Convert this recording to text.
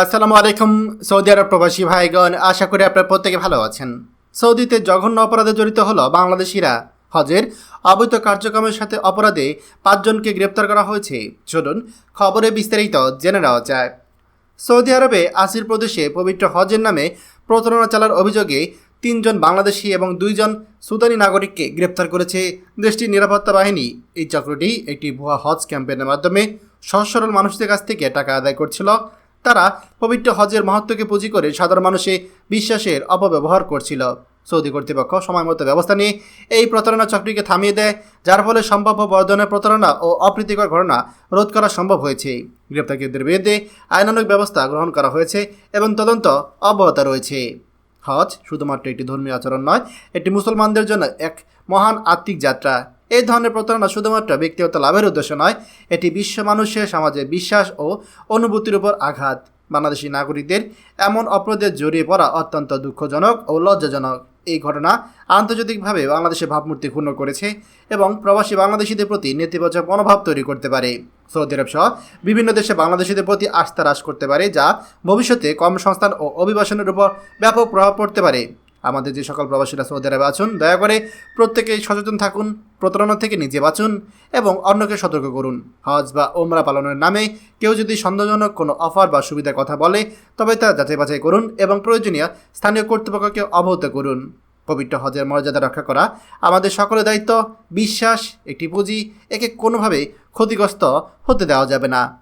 আসসালামু আলাইকুম, সৌদি আরব প্রবাসী ভাইগণ, আশা করি আপনারা প্রত্যেকে ভালো আছেন। সৌদিতে জঘন্য অপরাধে জড়িত হলো বাংলাদেশিরা। হজের অবৈধ কার্যক্রমের সাথে অপরাধে পাঁচজনকে গ্রেপ্তার করা হয়েছে। চলুন খবরে বিস্তারিত জেনে নেওয়া যায় সৌদি আরবে আসির প্রদেশে পবিত্র হজের নামে প্রতারণা চালার অভিযোগে তিনজন বাংলাদেশি এবং দুইজন সুদানি নাগরিককে গ্রেপ্তার করেছে দেশটির নিরাপত্তা বাহিনী। এই চক্রটি একটি ভুয়া হজ ক্যাম্পেইনের মাধ্যমে সহজ সরল মানুষদের কাছ থেকে টাকা আদায় করছিল তারা পবিত্র হজের মহত্বকে পুঁজি করে সাধারণ মানুষে বিশ্বাসের অপব্যবহার করছিল। সৌদি কর্তৃপক্ষ সময় মতো ব্যবস্থা নিয়ে এই প্রতারণা চক্রটিকে থামিয়ে দেয়, যার ফলে সম্ভাব্য বর্ধনের প্রতারণা ও অপ্রীতিকর ঘটনা রোধ করা সম্ভব হয়েছে। গ্রেপ্তারকৃতদের বিরুদ্ধে আইনানুগ ব্যবস্থা গ্রহণ করা হয়েছে এবং তদন্ত অব্যাহত রয়েছে। হজ শুধুমাত্র একটি ধর্মীয় আচরণ নয় এটি মুসলমানদের জন্য এক মহান আত্মিক যাত্রা। এই ধরনের প্রতারণা শুধুমাত্র ব্যক্তিগত লাভের উদ্দেশ্য নয়, এটি বিশ্ব মানুষের সমাজে বিশ্বাস ও অনুভূতির উপর আঘাত। বাংলাদেশি নাগরিকদের এমন অপরাধে জড়িয়ে পড়া অত্যন্ত দুঃখজনক ও লজ্জাজনক। এই ঘটনা আন্তর্জাতিকভাবে বাংলাদেশের ভাবমূর্তি ক্ষুণ্ণ করেছে এবং প্রবাসী বাংলাদেশিদের প্রতি নেতিবাচক মনোভাব তৈরি করতে পারে। সৌদি আরব সহ বিভিন্ন দেশে বাংলাদেশিদের প্রতি আস্থা হ্রাস করতে পারে, যা ভবিষ্যতে কর্মসংস্থান ও অভিবাসনের উপর ব্যাপক প্রভাব পড়তে পারে। আমাদের যে সকল প্রবাসীরা সৌদি আরবে আছেন, দয়া করে প্রত্যেকেই সচেতন থাকুন প্রতারণা থেকে নিজে বাঁচুন এবং অন্যকে সতর্ক করুন। হজ বা ওমরা পালনের নামে কেউ যদি সন্দেহজনক কোনো অফার বা সুবিধার কথা বলে, তবে তা যাচাই বাছাই করুন এবং প্রয়োজনীয় স্থানীয় কর্তৃপক্ষকে অবহিত করুন। পবিত্র হজের মর্যাদা রক্ষা করা আমাদের সকলের দায়িত্ব। বিশ্বাস, একটি পুঁজি, একে কোনোভাবে ক্ষতিগ্রস্ত হতে দেওয়া যাবে না।